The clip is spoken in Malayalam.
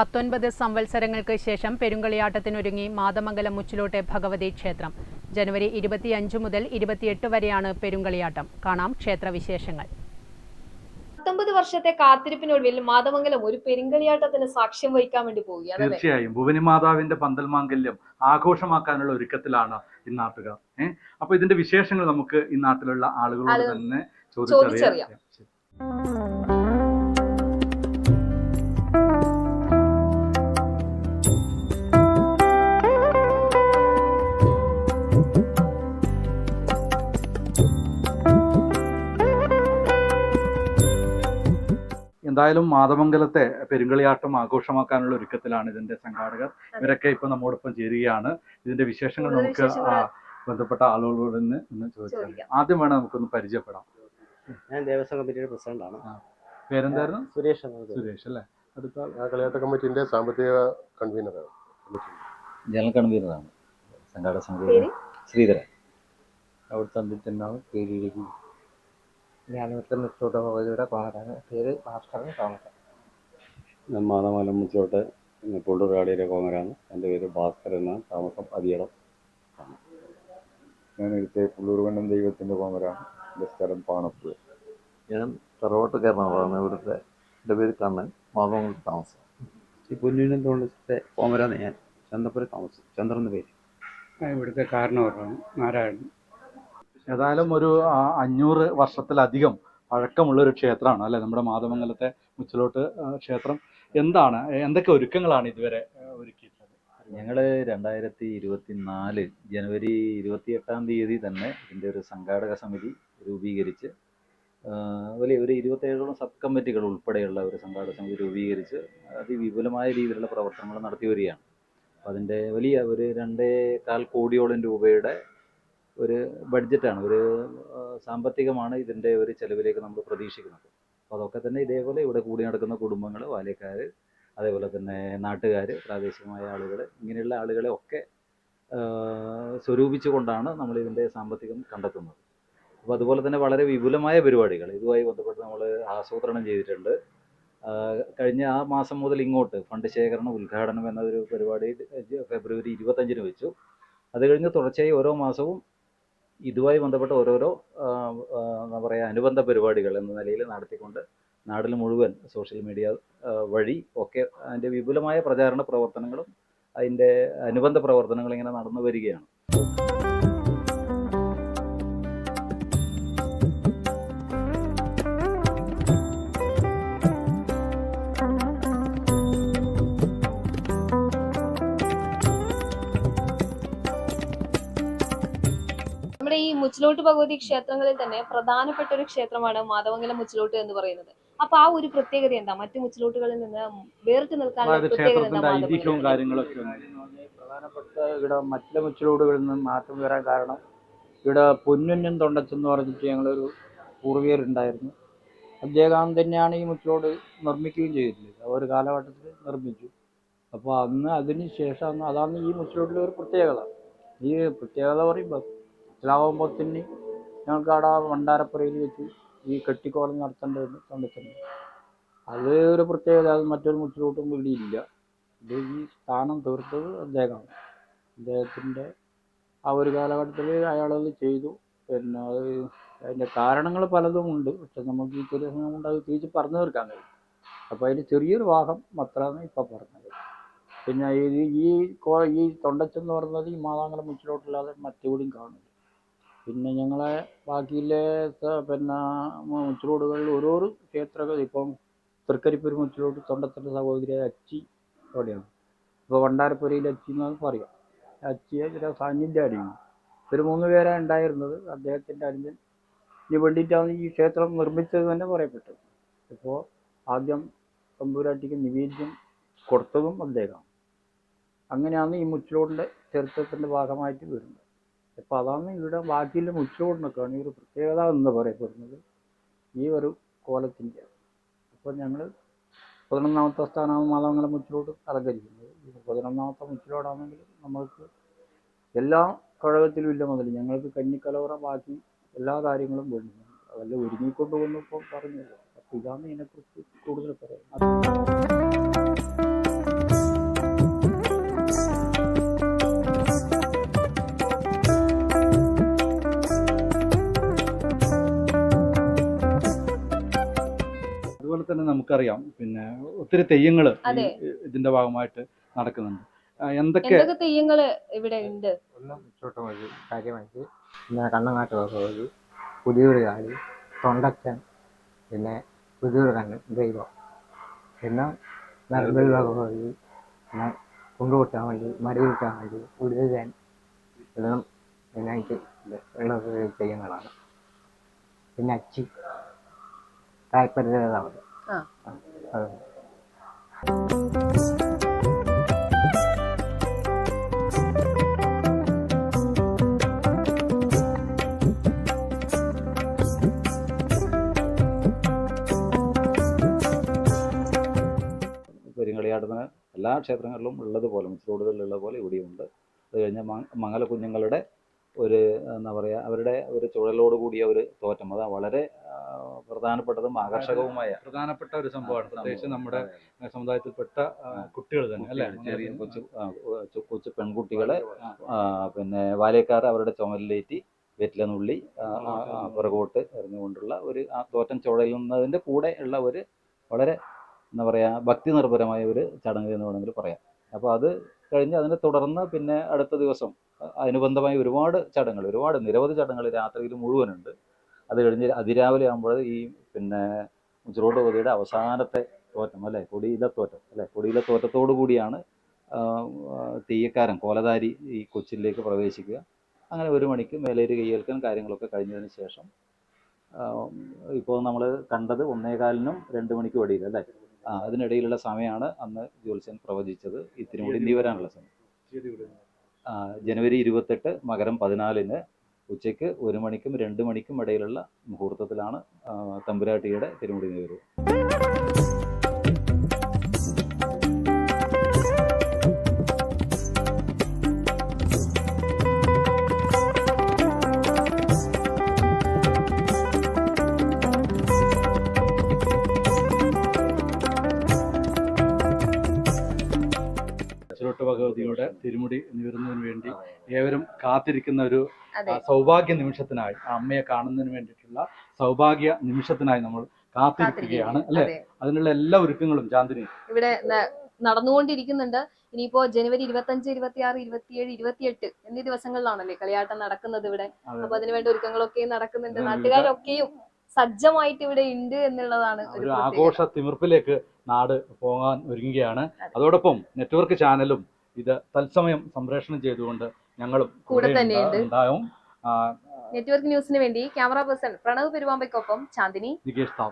പത്തൊൻപത് സംവത്സരങ്ങൾക്ക് ശേഷം പെരുങ്കളിയാട്ടത്തിനൊരുങ്ങി മാതമംഗലം മുച്ചിലോട്ടെ ഭഗവതി ക്ഷേത്രം. ജനുവരി ഇരുപത്തിയഞ്ച് മുതൽ ഇരുപത്തിയെട്ട് വരെയാണ് പെരുങ്കളിയാട്ടം. കാണാം ക്ഷേത്രവിശേഷങ്ങൾ. പത്തൊമ്പത് വർഷത്തെ കാത്തിരിപ്പിനൊടുവിൽ മാതമംഗലം ഒരു പെരുങ്കളിയാട്ടത്തിന് സാക്ഷ്യം വഹിക്കാൻ വേണ്ടി പോവുകയാണ് അല്ലേ? തീർച്ചയായും. ഭുവനി മാതാവിന്റെ പന്തൽ മാംഗല്യം ആഘോഷമാക്കാനുള്ള ഒരുക്കത്തിലാണ് ഈ നാട്ടുകാർ. ഏഹ് അപ്പൊ ഇതിന്റെ വിശേഷങ്ങൾ നമുക്ക് ഈ നാട്ടിലുള്ള ആളുകളോട് തന്നെ ചോദിച്ചറിയാം. എന്തായാലും മാതമംഗലത്തെ പെരുങ്കളിയാട്ടം ആഘോഷമാക്കാനുള്ള ഒരുക്കത്തിലാണ് ഇതിന്റെ സംഘാടകർ. ഇവരൊക്കെ ഇപ്പൊ നമ്മോടൊപ്പം ചേരുകയാണ്. ഇതിന്റെ വിശേഷങ്ങൾ നമുക്ക് ബന്ധപ്പെട്ട ആളുകളോട് തന്നെ ചോദിക്കാം. ആദ്യം വേണം നമുക്കൊന്ന് പരിചയപ്പെടാം. ഞാൻ ദേവസ്വം കമ്മിറ്റിയുടെ പ്രസിഡന്റാണ്. പേരെന്തായിരുന്നു? സുരേഷ് സുരേഷ് അല്ലേ? അടുത്ത ആ കളിയാട്ട കമ്മിറ്റിന്റെ സാമ്പത്തിക കൺവീനറാണ്. ജനറൽ കൺവീനറാണ്. സംഘാടക സമിതി? ശ്രീധരൻ. അവിടുത്തെ അന്ത്യത്തിനാണ് പേരിലേക്ക് ഞാൻ ഇവിടുത്തെ നിത്തോട്ട ഭഗവതിയുടെ കോണക്കാരൻ പേര് ഭാസ്കരൻ കോണക്കാരൻ ഞാൻ മാതാമലം മുച്ചോട്ട് പുള്ളൂർകാടിയിലെ കോങ്ങരാണ് എന്റെ പേര് ഭാസ്കർ എന്നാണ്. താമസം അതിയടം ഞാൻ എടുത്ത പുള്ളൂർവണ്ണം ദൈവത്തിന്റെ കോമരാണ്. എന്റെ സ്ഥലം പാണപ്പുഴ. ഞാൻ തറവാട്ടുകാരനാണ് ഇവിടുത്തെ. എന്റെ പേര് കണ്ണൻ. മാതമംഗലം താമസം. ഈ പൊന്നീനം തോണ്ടത്തെ കോമരാന്ന് ഞാൻ. ചന്തപ്പുര താമസം. ചന്ദ്രൻ എന്ന് പേര്. ഇവിടുത്തെ കാരണവരാണ് നാരായണൻ. ഏതായാലും ഒരു അഞ്ഞൂറ് വർഷത്തിലധികം പഴക്കമുള്ള ഒരു ക്ഷേത്രമാണ് അല്ലെ? നമ്മുടെ മാതമംഗലത്തെ മുച്ചിലോട്ട് ക്ഷേത്രം. എന്താണ് എന്തൊക്കെ ഒരുക്കങ്ങളാണ് ഇതുവരെ ഒരുക്കിയിട്ടുള്ളത്? ഞങ്ങൾ രണ്ടായിരത്തി ഇരുപത്തി നാല് ജനുവരി ഇരുപത്തി എട്ടാം തീയതി തന്നെ ഇതിന്റെ ഒരു സംഘാടക സമിതി രൂപീകരിച്ച് വലിയ ഒരു ഇരുപത്തേഴോളം സബ് കമ്മിറ്റികൾ ഉൾപ്പെടെയുള്ള ഒരു സംഘാടക സമിതി രൂപീകരിച്ച് അതിവിപുലമായ രീതിയിലുള്ള പ്രവർത്തനങ്ങൾ നടത്തി വരികയാണ്. അതിന്റെ വലിയ ഒരു രണ്ടേ കാൽ കോടിയോളം രൂപയുടെ ഒരു ബഡ്ജറ്റാണ് ഒരു സാമ്പത്തികമാണ് ഇതിന്റെ ഒരു ചെലവിലേക്ക് നമ്മൾ പ്രതീക്ഷിക്കുന്നത്. അപ്പോൾ അതൊക്കെ തന്നെ ഇതേപോലെ ഇവിടെ കൂടി നടക്കുന്ന കുടുംബങ്ങൾ ബാല്യക്കാർ അതേപോലെ തന്നെ നാട്ടുകാർ പ്രാദേശികമായ ആളുകൾ ഇങ്ങനെയുള്ള ആളുകളെ ഒക്കെ സ്വരൂപിച്ചുകൊണ്ടാണ് നമ്മൾ ഇതിന്റെ സാമ്പത്തികം കണ്ടെത്തുന്നത്. അപ്പോൾ അതുപോലെ തന്നെ വളരെ വിപുലമായ പരിപാടികൾ ഇതുമായി ബന്ധപ്പെട്ട് നമ്മൾ ആസൂത്രണം ചെയ്തിട്ടുണ്ട്. കഴിഞ്ഞ ആ മാസം മുതൽ ഇങ്ങോട്ട് ഫണ്ട് ശേഖരണം ഉദ്ഘാടനം എന്നൊരു പരിപാടി ഫെബ്രുവരി ഇരുപത്തഞ്ചിന് വെച്ചു. അത് കഴിഞ്ഞ് തുടർച്ചയായി ഓരോ മാസവും ഇതുമായി ബന്ധപ്പെട്ട ഓരോരോ എന്താ പറയുക അനുബന്ധ പരിപാടികൾ എന്ന നിലയിൽ നടത്തിക്കൊണ്ട് നാടിൽ മുഴുവൻ സോഷ്യൽ മീഡിയ വഴി ഒക്കെ അതിന്റെ വിപുലമായ പ്രചാരണ പ്രവർത്തനങ്ങളും അതിന്റെ അനുബന്ധ പ്രവർത്തനങ്ങളും ഇങ്ങനെ നടന്നു വരികയാണ്. മുച്ചിലോട്ട് ഭഗവതി ക്ഷേത്രങ്ങളിൽ തന്നെ പ്രധാനപ്പെട്ട ഒരു ക്ഷേത്രമാണ് മാതമംഗലം മുച്ചിലോട്ട് എന്ന് പറയുന്നത്. അപ്പൊ ആ ഒരു പ്രത്യേകത എന്താ? മറ്റു മുച്ചിലോട്ടുകളിൽ നിന്ന് വേറിട്ട് നിൽക്കാനുള്ള പ്രത്യേകത എന്താ കാര്യങ്ങളൊക്കെ പ്രധാനപ്പെട്ട ഇവിടെ മറ്റു മുച്ചിലോടുകളിൽ നിന്ന് മാറ്റം വരാൻ കാരണം ഇവിടെ പൊന്നുന്നും തൊണ്ടച്ചെന്ന് പറഞ്ഞിട്ട് ഞങ്ങളൊരു പൂർവികരുണ്ടായിരുന്നു അദ്ദേഹം തന്നെയാണ് ഈ മുച്ചിലോട് നിർമ്മിക്കുകയും ചെയ്തിട്ടുള്ളത്. ആ ഒരു കാലഘട്ടത്തിൽ നിർമ്മിച്ചു. അപ്പോൾ അന്ന് അതിന് ശേഷം അതാണ് ഈ മുച്ചിലോട്ടിലെ ഒരു പ്രത്യേകത. ഈ പ്രത്യേകത പറയുമ്പോൾ മനസ്സിലാവുമ്പോഴത്തേന് ഞങ്ങൾക്ക് അവിടെ ഭണ്ഡാരപ്പുരയിൽ വെച്ച് ഈ കെട്ടിക്കോലം നടത്തേണ്ടത് തൊണ്ടച്ചുണ്ട് അത് ഒരു പ്രത്യേകത അത് മറ്റൊരു മുച്ചിലോട്ടും ഇല്ല. ഇത് ഈ സ്ഥാനം തീർത്തത് അദ്ദേഹമാണ്. അദ്ദേഹത്തിന്റെ ആ ഒരു കാലഘട്ടത്തിൽ അയാളത് ചെയ്തു. പിന്നെ അത് അതിന്റെ കാരണങ്ങൾ പലതും ഉണ്ട്. പക്ഷെ നമുക്ക് ഈ ചെറിയ സമയം കൊണ്ട് അത് തിരിച്ച് പറഞ്ഞു തീർക്കാൻ കഴിയും. അപ്പോൾ അതിൽ ചെറിയൊരു ഭാഗം മാത്രമാണ് ഇപ്പോൾ പറഞ്ഞത്. പിന്നെ ഈ ഈ ഈ തൊണ്ടച്ചെന്ന് പറയുന്നത് ഈ മാതാങ്കലം മുച്ചിലോട്ടില്ലാതെ മറ്റെവിടെയും കാണില്ല പിന്നെ ഞങ്ങളെ ബാക്കിയിലെ പിന്നെ മുച്ചിലോടുകളിൽ ഓരോരോ ക്ഷേത്രങ്ങൾ ഇപ്പം തൃക്കരിപ്പൂർ മുച്ചിലോട്ട് തൊണ്ടത്തിന്റെ സഹോദരിയായ അച്ചി അവിടെയാണ്. ഇപ്പോൾ വണ്ടാരപ്പുരയിൽ അച്ചി എന്നാണ് പറയാം. അച്ചിയെ ചില സാന്നിധ്യം അടിയുന്നു. ഒരു മൂന്ന് പേരാണ് ഉണ്ടായിരുന്നത്. അദ്ദേഹത്തിന്റെ അനുജൻ ഈ വേണ്ടിയിട്ടാണ് ഈ ക്ഷേത്രം നിർമ്മിച്ചത് തന്നെ പറയപ്പെട്ടത്. ഇപ്പോൾ ആദ്യം തമ്പുരാട്ടിക്ക് നിവേദ്യം കൊടുത്തതും അദ്ദേഹമാണ്. അങ്ങനെയാണ് ഈ മുച്ചിലോടിന്റെ ചരിത്രത്തിന്റെ ഭാഗമായിട്ട് വരുന്നത്. അപ്പോൾ അതാണ് ഇവിടെ ബാക്കിയുള്ള ഉച്ചകോടിനൊക്കെയാണ് ഈ ഒരു പ്രത്യേകത എന്ന് പറയപ്പെടുന്നത് ഈ ഒരു കോലത്തിന്റെ അപ്പോൾ ഞങ്ങൾ പതിനൊന്നാമത്തെ സ്ഥാനമാണ് മാതാമംഗലം മുച്ചിലോട്ട് അലങ്കരിക്കുന്നത് ഈ പതിനൊന്നാമത്തെ മുച്ചിലോടാണെങ്കിൽ നമ്മൾക്ക് എല്ലാ കഴകത്തിലും ഇല്ല മുതൽ ഞങ്ങൾക്ക് കന്നിക്കലവറ ബാക്കി എല്ലാ കാര്യങ്ങളും വേണ്ടി അതെല്ലാം ഒരുങ്ങിക്കൊണ്ട് വന്നപ്പോൾ പറഞ്ഞല്ലോ. അപ്പോൾ ഇതാണ് ഇതിനെക്കുറിച്ച് കൂടുതൽ പറയാം നമുക്കറിയാം. പിന്നെ ഒത്തിരി തെയ്യങ്ങൾ ഇതിന്റെ ഭാഗമായിട്ട് നടക്കുന്നുണ്ട്. എന്തൊക്കെ തെയ്യങ്ങൾ തെയ്യങ്ങൾ ഇവിടെ ഉണ്ട്? കാര്യമായിട്ട് പിന്നെ കണ്ണങ്ങാട്ട് വഴി പുതിയൊരു കാലി തൊണ്ടച്ചൻ പിന്നെ പുതിയൊരു കണ്ണൻ ദൈവം. പിന്നെ നർബൽ ഭഗവതി പിന്നെ കുണ്ടുകൂട്ടാൻ വേണ്ടി മടികൂട്ടാൻ വേണ്ടി ഉടുതൻ ഇതെല്ലാം മെയിനായിട്ട് ഉള്ളത് ചെയ്യുന്നതാണ് പിന്നെ അച്ചി താല്പര്യതാണ് അത് എല്ലാ ക്ഷേത്രങ്ങളിലും ഉള്ളതുപോലെ മുച്ചിലോടുകളിലുള്ള പോലെ ഇവിടെയുണ്ട് അത് കഴിഞ്ഞ മംഗല കുഞ്ഞുങ്ങളുടെ ഒരു എന്താ പറയുക അവരുടെ ഒരു ചുഴലോട് കൂടിയ ഒരു തോറ്റം. അത് വളരെ പ്രധാനപ്പെട്ടതും ആകർഷകവുമായ പ്രധാനപ്പെട്ട ഒരു സംഭവമാണ്. പ്രത്യേകിച്ച് നമ്മുടെ. സമുദായത്തിൽപ്പെട്ട കുട്ടികൾ തന്നെ അല്ലേ? ചെറിയ കൊച്ചു കൊച്ചു- പെൺകുട്ടികളെ പിന്നെ വാലേക്കാർ അവരുടെ ചുമലിലേറ്റി വെറ്റില നുള്ളി ആ, ആ, ആ, പുറകോട്ട് എറിഞ്ഞുകൊണ്ടുള്ള ഒരു ആ തോറ്റം ചുഴലുന്നതിന്റെ കൂടെ ഉള്ള ഒരു വളരെ എന്താ പറയുക ഭക്തി നിർഭരമായ ഒരു ചടങ്ങ് എന്ന് വേണമെങ്കിൽ പറയാം. അപ്പോൾ അത് കഴിഞ്ഞ് അതിനെ തുടർന്ന് പിന്നെ അടുത്ത ദിവസം അനുബന്ധമായ ഒരുപാട് ചടങ്ങുകൾ ഒരുപാട് നിരവധി ചടങ്ങുകൾ രാത്രിയിൽ മുഴുവനുണ്ട്. അത് കഴിഞ്ഞ് അതിരാവിലെ ആകുമ്പോൾ ഈ പിന്നെ മുച്ചിറോട്ട് പൊതിയുടെ അവസാനത്തെ തോറ്റം അല്ലേ? കൊടിയിലെ തോറ്റം അല്ലേ? കൊടിയിലെ തോറ്റത്തോടു കൂടിയാണ് തെയ്യക്കാരൻ കോലധാരി ഈ കൊച്ചിലേക്ക് പ്രവേശിക്കുക. അങ്ങനെ ഒരു മണിക്ക് മേലേര് കയ്യേൽക്കൽ കാര്യങ്ങളൊക്കെ കഴിഞ്ഞതിന് ശേഷം ഇപ്പോൾ നമ്മൾ കണ്ടത് ഒന്നേകാലിനും രണ്ട് മണിക്കും ഇടയിൽ അല്ലേ? ആ അതിനിടയിലുള്ള സമയമാണ് അന്ന് ജ്യോത്സ്യൻ പ്രവചിച്ചത്. ഇത്തിരി കൂടി നീ വരാനുള്ള സമയം. ജനുവരി ഇരുപത്തെട്ട് മകരം പതിനാലിന് ഉച്ചയ്ക്ക് ഒരു മണിക്കും രണ്ട് മണിക്കും ഇടയിലുള്ള മുഹൂർത്തത്തിലാണ് തമ്പുരാട്ടിയുടെ തിരുമുടി നീ ഭഗവതിയുടെ തിരുമുടി നിവരുന്നതിന് വേണ്ടി ഏവരും കാത്തിരിക്കുന്ന ഒരു സൗഭാഗ്യ നിമിഷത്തിനായി ആ അമ്മയെ കാണുന്നതിന് വേണ്ടിയിട്ടുള്ള സൗഭാഗ്യ നിമിഷത്തിനായി നമ്മൾ കാത്തിരിക്കുകയാണ് അല്ലെ? അതിനുള്ള എല്ലാ ഒരുക്കങ്ങളും ചാന്ദിനി. ഇവിടെ നടന്നുകൊണ്ടിരിക്കുന്നുണ്ട്. ഇനിയിപ്പോ ജനുവരി ഇരുപത്തഞ്ച് ഇരുപത്തിയാറ് ഇരുപത്തിയേഴ് ഇരുപത്തിയെട്ട് എന്നീ ദിവസങ്ങളിലാണല്ലേ കളിയാട്ടം നടക്കുന്നത് ഇവിടെ. അപ്പൊ അതിനുവേണ്ട ഒരുക്കങ്ങളൊക്കെ നടക്കുന്നുണ്ട്. നാട്ടുകാരൊക്കെയും സജ്ജമായിട്ട് ഇവിടെ ഉണ്ട് എന്നുള്ളതാണ് ഒരു ആഘോഷ തിമിർപ്പിലേക്ക് നാട് പോകാൻ ഒരുങ്ങുകയാണ്. അതോടൊപ്പം നെറ്റ്വർക്ക് ചാനലും ഇത് തത്സമയം സംപ്രേഷണം ചെയ്തുകൊണ്ട് ഞങ്ങളും കൂടെ തന്നെ ഉണ്ടാവും. നെറ്റ്വർക്ക് ന്യൂസിന് വേണ്ടി ക്യാമറ പേഴ്സൺ പ്രണവ് പെരുവാമ്പയ്ക്കൊപ്പം ചാന്ദിനി. നികേഷ്